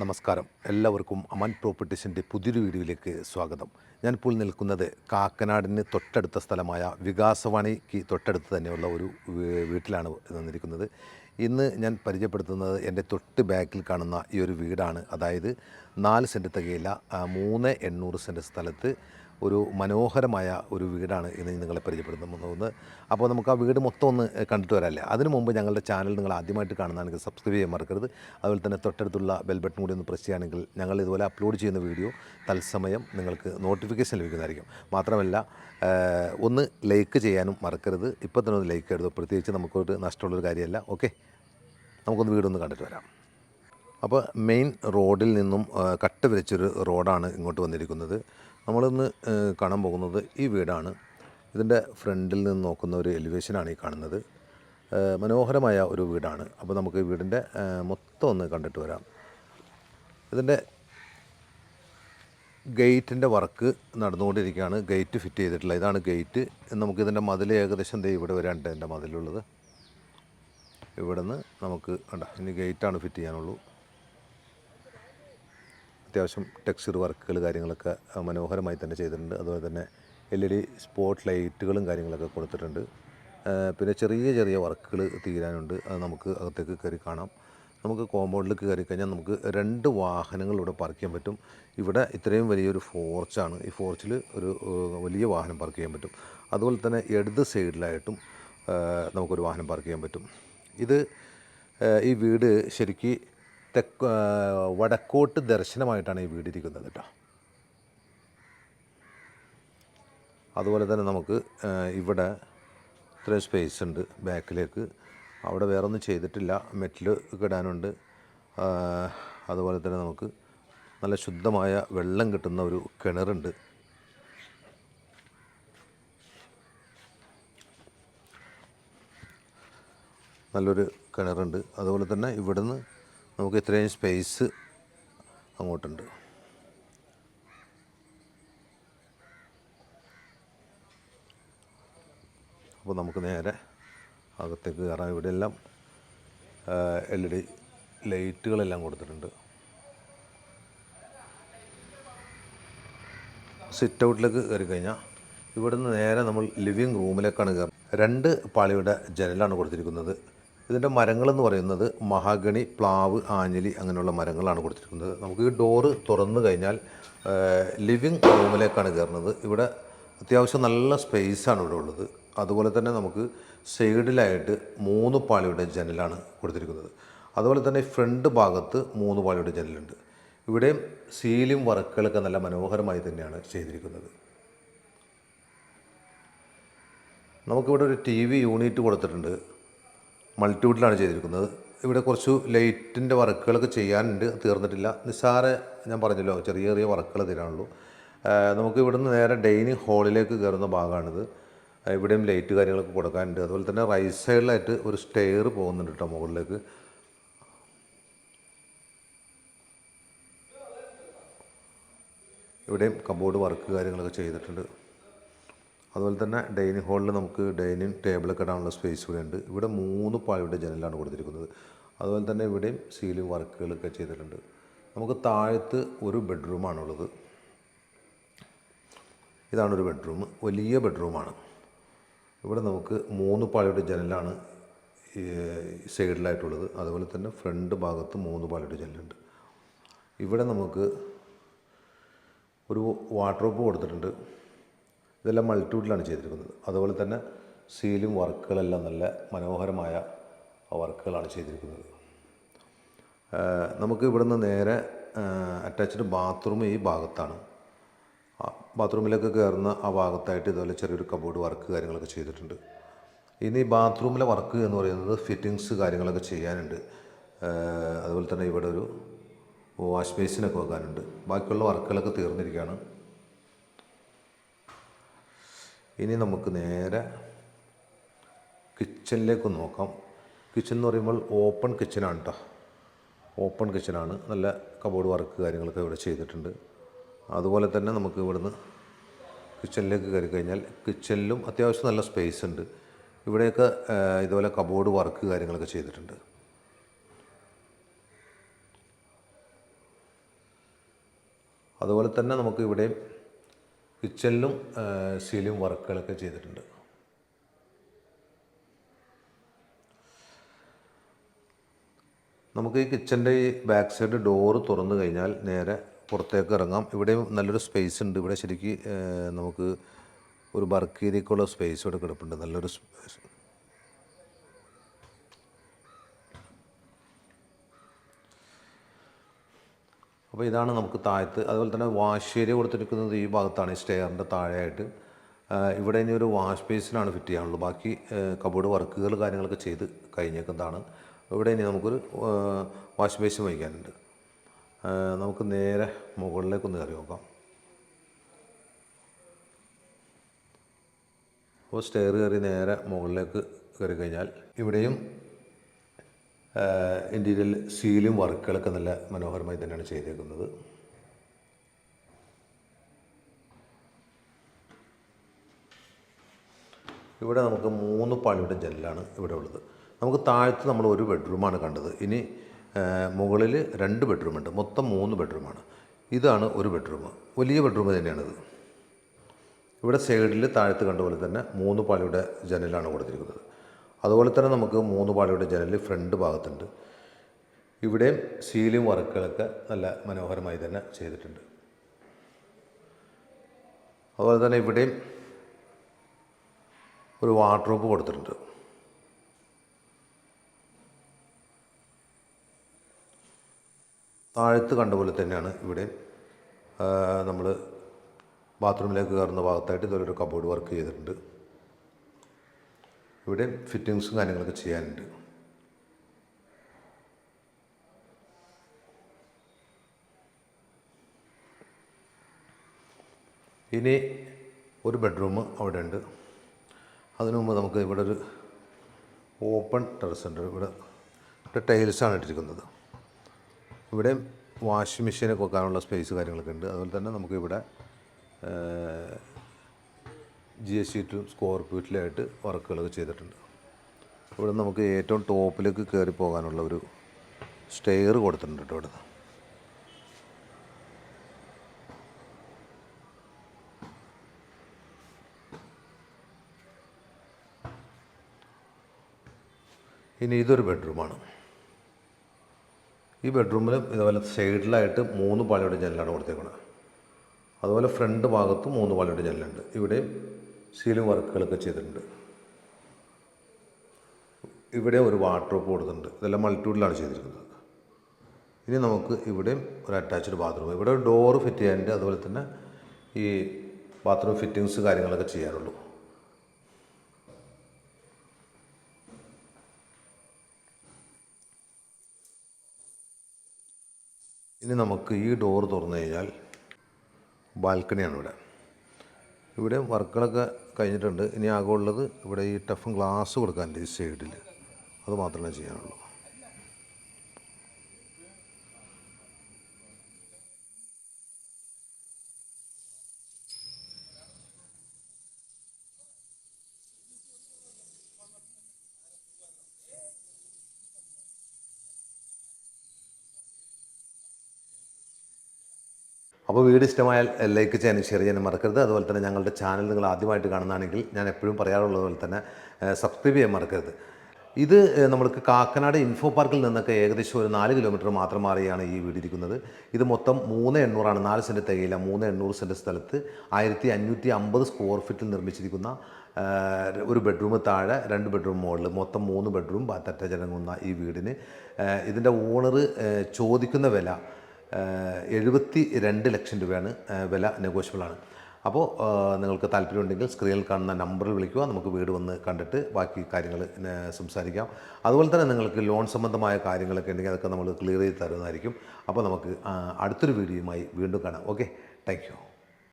നമസ്കാരം. എല്ലാവർക്കും അമൻ പ്രോപ്പർട്ടീസിന്റെ പുതിയൊരു വീഡിയോയിലേക്ക് സ്വാഗതം. ഞാനിപ്പോൾ നിൽക്കുന്നത് കാക്കനാടിന് തൊട്ടടുത്ത സ്ഥലമായ വികാസവാണിക്ക് തൊട്ടടുത്ത് തന്നെയുള്ള ഒരു വീട്ടിലാണ് നിന്നിരിക്കുന്നത്. ഇന്ന് ഞാൻ പരിചയപ്പെടുത്തുന്നത് എന്റെ തൊട്ട് ബാക്കിൽ കാണുന്ന ഈ ഒരു വീടാണ്. അതായത് നാല് സെന്റ് തികയില്ല മൂന്ന് എണ്ണൂറ് സെന്റ് സ്ഥലത്ത് ഒരു മനോഹരമായ ഒരു വീടാണ് ഇന്ന് നിങ്ങളെ പരിചയപ്പെടുത്തുന്നത് അപ്പോൾ നമുക്ക് ആ വീട് മൊത്തം ഒന്ന് കണ്ടിട്ട് വരാമല്ലേ അതിനു മുമ്പ് ഞങ്ങളുടെ ചാനൽ നിങ്ങൾ ആദ്യമായിട്ട് കാണുന്നതാണെങ്കിൽ സബ്സ്ക്രൈബ് ചെയ്യാൻ മറക്കരുത്. അതുപോലെ തന്നെ തൊട്ടടുത്തുള്ള ബെൽ ബട്ടൺ കൂടി ഒന്ന് പ്രസ് ചെയ്യുകയാണെങ്കിൽ ഞങ്ങൾ ഇതുപോലെ അപ്ലോഡ് ചെയ്യുന്ന വീഡിയോ തത്സമയം നിങ്ങൾക്ക് നോട്ടിഫിക്കേഷൻ ലഭിക്കുന്നതായിരിക്കും. മാത്രമല്ല ഒന്ന് ലൈക്ക് ചെയ്യാനും മറക്കരുത്. ഇപ്പോൾ തന്നെ ഒന്ന് ലൈക്ക് എടുത്തു പ്രത്യേകിച്ച് നമുക്കൊരു നഷ്ടമുള്ളൊരു കാര്യമല്ല. ഓക്കെ? നമുക്കൊന്ന് വീടൊന്ന് കണ്ടിട്ട് വരാം. അപ്പോൾ മെയിൻ റോഡിൽ നിന്നും കട്ട വിരിച്ചൊരു റോഡാണ് ഇങ്ങോട്ട് വന്നിരിക്കുന്നത്. നമ്മളിന്ന് കാണാൻ പോകുന്നത് ഈ വീടാണ്. ഇതിന്റെ ഫ്രണ്ടിൽ നിന്ന് നോക്കുന്ന ഒരു എലിവേഷനാണ് ഈ കാണുന്നത്. മനോഹരമായ ഒരു വീടാണ്. അപ്പോൾ നമുക്ക് ഈ വീടിന്റെ മൊത്തം ഒന്ന് കണ്ടിട്ട് വരാം. ഇതിന്റെ ഗേറ്റിന്റെ വർക്ക് നടന്നുകൊണ്ടിരിക്കുകയാണ്. ഗേറ്റ് ഫിറ്റ് ചെയ്തിട്ടില്ല. ഇതാണ് ഗേറ്റ്. നമുക്കിതിന്റെ മതിൽ ഏകദേശം ഇവിടെ വരാണ്ട് എന്റെ മതിലുള്ളത്. ഇവിടെ നിന്ന് നമുക്ക് വേണ്ട ഇനി ഗേറ്റാണ് ഫിറ്റ് ചെയ്യാനുള്ളൂ. അത്യാവശ്യം ടെക്സ്ചർ വർക്കുകൾ കാര്യങ്ങളൊക്കെ മനോഹരമായി തന്നെ ചെയ്തിട്ടുണ്ട്. അതുപോലെ തന്നെ എൽ ഇ ഡി സ്പോട്ട് ലൈറ്റുകളും കാര്യങ്ങളൊക്കെ കൊടുത്തിട്ടുണ്ട്. പിന്നെ ചെറിയ ചെറിയ വർക്കുകൾ തീരാനുണ്ട്. അത് നമുക്ക് അകത്തേക്ക് കയറി കാണാം. നമുക്ക് കോമ്പൗണ്ടിലേക്ക് കയറി കഴിഞ്ഞാൽ നമുക്ക് രണ്ട് വാഹനങ്ങൾ ഇവിടെ പാർക്ക് ചെയ്യാൻ പറ്റും. ഇവിടെ ഇത്രയും വലിയൊരു ഫോർച്ചാണ് ഈ ഫോർച്ചിൽ ഒരു വലിയ വാഹനം പാർക്ക് ചെയ്യാൻ പറ്റും. അതുപോലെ തന്നെ ഇടത് സൈഡിലായിട്ടും നമുക്കൊരു വാഹനം പാർക്ക് ചെയ്യാൻ പറ്റും. ഇത് ഈ വീട് ശരിക്ക് തെക്ക് വടക്കോട്ട് ദർശനമായിട്ടാണ് ഈ വീടിരിക്കുന്നത് കേട്ടോ. അതുപോലെ തന്നെ നമുക്ക് ഇവിടെ ഇത്രയും സ്പേസ് ഉണ്ട് ബാക്കിലേക്ക്. അവിടെ വേറെ ഒന്നും ചെയ്തിട്ടില്ല മെറ്റിൽ കിടാനുണ്ട് അതുപോലെ തന്നെ നമുക്ക് നല്ല ശുദ്ധമായ വെള്ളം കിട്ടുന്ന ഒരു കിണറുണ്ട്. നല്ലൊരു കിണറുണ്ട്. അതുപോലെ തന്നെ ഇവിടുന്ന് നമുക്ക് ഇത്രയും സ്പേസ് അങ്ങോട്ടുണ്ട്. അപ്പോൾ നമുക്ക് നേരെ അകത്തേക്ക് കയറാം. ഇവിടെയെല്ലാം എൽ ഇ ഡി ലൈറ്റുകളെല്ലാം കൊടുത്തിട്ടുണ്ട്. സിറ്റ് ഔട്ടിലേക്ക് കയറി കഴിഞ്ഞാൽ ഇവിടുന്ന് നേരെ നമ്മൾ ലിവിങ് റൂമിലേക്കാണ് കയറുന്നത്. രണ്ട് പാളിയുടെ ജനലാണ് കൊടുത്തിരിക്കുന്നത്. ഇതിന്റെ മരങ്ങളെന്ന് പറയുന്നത് മഹാഗണി പ്ലാവ് ആഞ്ഞലി അങ്ങനെയുള്ള മരങ്ങളാണ് കൊടുത്തിരിക്കുന്നത്. നമുക്ക് ഈ ഡോറ് തുറന്നു കഴിഞ്ഞാൽ ലിവിങ് റൂമിലേക്കാണ് കയറുന്നത്. ഇവിടെ അത്യാവശ്യം നല്ല സ്പേസാണ് ഇവിടെ ഉള്ളത്. അതുപോലെ തന്നെ നമുക്ക് സൈഡിലായിട്ട് മൂന്ന് പാളിയുടെ ജനലാണ് കൊടുത്തിരിക്കുന്നത്. അതുപോലെ തന്നെ ഫ്രണ്ട് ഭാഗത്ത് മൂന്ന് പാളിയുടെ ജനലുണ്ട്. ഇവിടെയും സീലും വർക്കുകളൊക്കെ നല്ല മനോഹരമായി തന്നെയാണ് ചെയ്തിരിക്കുന്നത്. നമുക്കിവിടെ ഒരു ടി വി യൂണിറ്റ് കൊടുത്തിട്ടുണ്ട്. മൾട്ടിവുഡിലാണ് ചെയ്തിരിക്കുന്നത്. ഇവിടെ കുറച്ച് ലൈറ്റിന്റെ വർക്കുകളൊക്കെ ചെയ്യാനുണ്ട്. തീർന്നിട്ടില്ല. നിസ്സാര ഞാൻ പറഞ്ഞല്ലോ ചെറിയ ചെറിയ വർക്കുകൾ തീരാനുള്ളൂ. നമുക്ക് ഇവിടുന്ന് നേരെ ഡൈനിങ് ഹാളിലേക്ക് കയറുന്ന ഭാഗമാണിത്. ഇവിടെയും ലൈറ്റ് കാര്യങ്ങളൊക്കെ കൊടുക്കാനുണ്ട്. അതുപോലെ തന്നെ റൈറ്റ് സൈഡിലായിട്ട് ഒരു സ്റ്റെയർ പോകുന്നുണ്ട് കേട്ടോ മുകളിലേക്ക്. ഇവിടെയും കബോർഡ് വർക്ക് കാര്യങ്ങളൊക്കെ ചെയ്തിട്ടുണ്ട്. അതുപോലെ തന്നെ ഡൈനിങ് ഹാളിൽ നമുക്ക് ഡൈനിങ് ടേബിളൊക്കെ ഇടാനുള്ള സ്പേസ് ഇവിടെ ഉണ്ട്. ഇവിടെ മൂന്ന് പാളിയുടെ ജനലാണ് കൊടുത്തിരിക്കുന്നത്. അതുപോലെ തന്നെ ഇവിടെയും സീലിംഗ് വർക്കുകളൊക്കെ ചെയ്തിട്ടുണ്ട്. നമുക്ക് താഴത്ത് ഒരു ബെഡ്റൂമാണുള്ളത് ഇതാണ് ഒരു ബെഡ്റൂം വലിയ ബെഡ്റൂമാണ് ഇവിടെ നമുക്ക് മൂന്ന് പാളിയുടെ ജനലാണ് സൈഡിലായിട്ടുള്ളത്. അതുപോലെ തന്നെ ഫ്രണ്ട് ഭാഗത്ത് മൂന്ന് പാളിയുടെ ജനലുണ്ട്. ഇവിടെ നമുക്ക് ഒരു വാർഡ്രോബ് കൊടുത്തിട്ടുണ്ട്. ഇതെല്ലാം മൾട്ടിവുഡിലാണ് ചെയ്തിരിക്കുന്നത്. അതുപോലെ തന്നെ സീലും വർക്കുകളെല്ലാം നല്ല മനോഹരമായ വർക്കുകളാണ് ചെയ്തിരിക്കുന്നത്. നമുക്ക് ഇവിടുന്ന് നേരെ അറ്റാച്ച്ഡ് ബാത്റൂം ഈ ഭാഗത്താണ്. ബാത്റൂമിലേക്ക് കയറുന്ന ആ ഭാഗത്തായിട്ട് ഇതുപോലെ ചെറിയൊരു കബോർഡ് വർക്ക് കാര്യങ്ങളൊക്കെ ചെയ്തിട്ടുണ്ട്. ഇനി ബാത്റൂമിലെ വർക്ക് എന്ന് പറയുന്നത് ഫിറ്റിങ്സ് കാര്യങ്ങളൊക്കെ ചെയ്യാനുണ്ട്. അതുപോലെ തന്നെ ഇവിടെ ഒരു വാഷ് ബേസിനൊക്കെ വെക്കാനുണ്ട്. ബാക്കിയുള്ള വർക്കുകളൊക്കെ തീർന്നിരിക്കുകയാണ്. ഇനി നമുക്ക് നേരെ കിച്ചണിലേക്ക് നോക്കാം. കിച്ചൺ എന്ന് പറയുമ്പോൾ ഓപ്പൺ കിച്ചണാണ് കേട്ടോ ഓപ്പൺ കിച്ചണാണ് നല്ല കബോർഡ് വർക്ക് കാര്യങ്ങളൊക്കെ ഇവിടെ ചെയ്തിട്ടുണ്ട്. അതുപോലെ തന്നെ നമുക്ക് ഇവിടുന്ന് കിച്ചണിലേക്ക് കയറി കഴിഞ്ഞാൽ കിച്ചണിലും അത്യാവശ്യം നല്ല സ്പേസ് ഉണ്ട്. ഇവിടെയൊക്കെ ഇതുപോലെ കബോർഡ് വർക്ക് കാര്യങ്ങളൊക്കെ ചെയ്തിട്ടുണ്ട്. അതുപോലെ തന്നെ നമുക്ക് ഇവിടെ കിച്ചണിലും സീലിംഗ് വർക്കുകളൊക്കെ ചെയ്തിട്ടുണ്ട്. നമുക്ക് ഈ കിച്ചന്റെ ഈ ബാക്ക് സൈഡ് ഡോറ് തുറന്നു കഴിഞ്ഞാൽ നേരെ പുറത്തേക്ക് ഇറങ്ങാം. ഇവിടെ നല്ലൊരു സ്പേസ് ഉണ്ട്. ഇവിടെ ശരിക്കും നമുക്ക് ഒരു വർക്ക് ഏരിയക്കുള്ള സ്പേസ് ഇവിടെ കിടപ്പുണ്ട്. നല്ലൊരു അപ്പോൾ ഇതാണ് നമുക്ക് താഴത്ത്. അതുപോലെ തന്നെ വാഷ് ഏരിയ കൊടുത്തിരിക്കുന്നത് ഈ ഭാഗത്താണ് സ്റ്റെയറിന്റെ താഴെയായിട്ട്. ഇവിടെ ഇനി ഒരു വാഷ് ബേസിനാണ് ഫിറ്റ് ചെയ്യാനുള്ളത്. ബാക്കി കബോർഡ് വർക്കുകൾ കാര്യങ്ങളൊക്കെ ചെയ്ത് കഴിഞ്ഞേക്കുന്നതാണ്. ഇവിടെ ഇനി നമുക്കൊരു വാഷ് ബേസിൻ വഹിക്കാനുണ്ട് നമുക്ക് നേരെ മുകളിലേക്കൊന്ന് കയറി നോക്കാം. അപ്പോൾ സ്റ്റെയർ കയറി നേരെ മുകളിലേക്ക് കയറി കഴിഞ്ഞാൽ ഇവിടെയും ഇന്റീരിയൽ സീലും വർക്കുകളൊക്കെ നല്ല മനോഹരമായി തന്നെയാണ് ചെയ്തേക്കുന്നത്. ഇവിടെ നമുക്ക് മൂന്ന് പാളിയുടെ ജനലാണ് ഇവിടെ ഉള്ളത്. നമുക്ക് താഴത്ത് നമ്മൾ ഒരു ബെഡ്റൂമാണ് കണ്ടത്. ഇനി മുകളിൽ രണ്ട് ബെഡ്റൂമുണ്ട്. മൊത്തം മൂന്ന് ബെഡ്റൂമാണ്. ഇതാണ് ഒരു ബെഡ്റൂം. വലിയ ബെഡ്റൂം തന്നെയാണിത്. ഇവിടെ സൈഡിൽ താഴത്ത് കണ്ട പോലെ തന്നെ മൂന്ന് പാളിയുടെ ജനലാണ് കൊടുത്തിരിക്കുന്നത്. അതുപോലെ തന്നെ നമുക്ക് മൂന്ന് പാളിയുടെ ജനൽ ഫ്രണ്ട് ഭാഗത്തുണ്ട്. ഇവിടെയും സീലിംഗ് വർക്കുകളൊക്കെ നല്ല മനോഹരമായി തന്നെ ചെയ്തിട്ടുണ്ട്. അതുപോലെ തന്നെ ഇവിടെയും ഒരു വാർഡ്രോബ് കൊടുത്തിട്ടുണ്ട്. താഴത്ത് കണ്ട പോലെ തന്നെയാണ് ഇവിടെ നമ്മൾ ബാത്റൂമിലേക്ക് കയറുന്ന ഭാഗത്തായിട്ട് ഇതൊരു കബോർഡ് വർക്ക് ചെയ്തിട്ടുണ്ട്. ഇവിടെ ഫിറ്റിങ്സും കാര്യങ്ങളൊക്കെ ചെയ്യാനുണ്ട്. ഇനി ഒരു ബെഡ്റൂം അവിടെ ഉണ്ട് അതിനു മുമ്പ് നമുക്ക് ഇവിടെ ഒരു ഓപ്പൺ ടെറസ് ഉണ്ട്. ഇവിടെ ഇവിടെ ടൈൽസാണ് ഇട്ടിരിക്കുന്നത്. ഇവിടെ വാഷിംഗ് മെഷീനൊക്കെ വെക്കാനുള്ള സ്പേസ് കാര്യങ്ങളൊക്കെ ഉണ്ട്. അതുപോലെ തന്നെ നമുക്ക് ഇവിടെ ജി എസ് ഷീറ്റും സ്ക്വയർ ഫീറ്റിലായിട്ട് വർക്കുകളൊക്കെ ചെയ്തിട്ടുണ്ട്. ഇവിടെ നമുക്ക് ഏറ്റവും ടോപ്പിലേക്ക് കയറി പോകാനുള്ള ഒരു സ്റ്റെയർ കൊടുത്തിട്ടുണ്ട് കേട്ടോ ഇവിടെ ഇനി ഇതൊരു ബെഡ്റൂമാണ്. ഈ ബെഡ്റൂമിൽ ഇതുപോലെ സൈഡിലായിട്ട് മൂന്ന് പാളിയുടെ ജനലാണ് കൊടുത്തേക്കുന്നത് അതുപോലെ ഫ്രണ്ട് ഭാഗത്തും മൂന്ന് പാളിയുടെ ജനലുണ്ട്. ഇവിടെയും സീലിംഗ് വർക്കുകളൊക്കെ ചെയ്തിട്ടുണ്ട്. ഇവിടെ ഒരു വാട്ടർ വാർഡ്രോപ്പ് കൊടുത്തിട്ടുണ്ട്. ഇതെല്ലാം മൾട്ടിറ്റ്യൂഡിലാണ് ചെയ്തിരിക്കുന്നത്. ഇനി നമുക്ക് ഇവിടെയും ഒരു അറ്റാച്ച്ഡ് ബാത്റൂം ഇവിടെ ഡോറ് ഫിറ്റ് ചെയ്യാനുണ്ട്. അതുപോലെ തന്നെ ഈ ബാത്റൂം ഫിറ്റിങ്സ് കാര്യങ്ങളൊക്കെ ചെയ്യാറുള്ളൂ ഇനി നമുക്ക് ഈ ഡോർ തുറന്നു കഴിഞ്ഞാൽ ബാൽക്കണിയാണ് ഇവിടെ. ഇവിടെ വർക്കുകളൊക്കെ കഴിഞ്ഞിട്ടുണ്ട്. ഇനി ആകെ ഉള്ളത് ഇവിടെ ഈ ടഫും ഗ്ലാസ് കൊടുക്കാനുണ്ട് ഈ സൈഡിൽ അത് മാത്രമേ ചെയ്യാനുള്ളൂ. അപ്പോൾ വീഡിയോ ഇഷ്ടമായാൽ ലൈക്ക് ചെയ്യാനും ഷെയർ ചെയ്യാനും മറക്കരുത്. അതുപോലെ തന്നെ ഞങ്ങളുടെ ചാനൽ നിങ്ങൾ ആദ്യമായിട്ട് കാണുന്നതാണെങ്കിൽ ഞാൻ എപ്പോഴും പറയാറുള്ളത് പോലെ തന്നെ സബ്സ്ക്രൈബ് ചെയ്യാൻ മറക്കരുത്. ഇത് നമ്മൾക്ക് കാക്കനാട് ഇൻഫോ പാർക്കിൽ നിന്നൊക്കെ ഏകദേശം ഒരു നാല് കിലോമീറ്റർ മാത്രം മാറിയാണ് ഈ വീട് ഇരിക്കുന്നത്. ഇത് മൊത്തം മൂന്ന് എണ്ണൂറാണ് നാല് സെന്റ് തികയില്ല മൂന്ന് എണ്ണൂറ് സെന്റ് സ്ഥലത്ത് ആയിരത്തി അഞ്ഞൂറ്റി അമ്പത് സ്ക്വയർ ഫീറ്റിൽ നിർമ്മിച്ചിരിക്കുന്ന ഒരു ബെഡ്റൂം താഴെ രണ്ട് ബെഡ്റൂം മുകളിൽ മൊത്തം മൂന്ന് ബെഡ്റൂം ബാത്ത് അറ്റാച്ച് അടങ്ങുന്ന ഈ വീടിന്. ഇതിന്റെ ഓണർ ചോദിക്കുന്ന വില എഴുപത്തി രണ്ട് ലക്ഷം രൂപയാണ് വില നെഗോഷ്യബിളാണ് അപ്പോൾ നിങ്ങൾക്ക് താല്പര്യമുണ്ടെങ്കിൽ സ്ക്രീനിൽ കാണുന്ന നമ്പറിൽ വിളിക്കുക. നമുക്ക് വീട് വന്ന് കണ്ടിട്ട് ബാക്കി കാര്യങ്ങൾ സംസാരിക്കാം. അതുപോലെ തന്നെ നിങ്ങൾക്ക് ലോൺ സംബന്ധമായ കാര്യങ്ങളൊക്കെ ഉണ്ടെങ്കിൽ അതൊക്കെ നമ്മൾ ക്ലിയർ ചെയ്ത് തരുന്നതായിരിക്കും. അപ്പോൾ നമുക്ക് അടുത്തൊരു വീഡിയോയുമായി വീണ്ടും കാണാം. Okay thank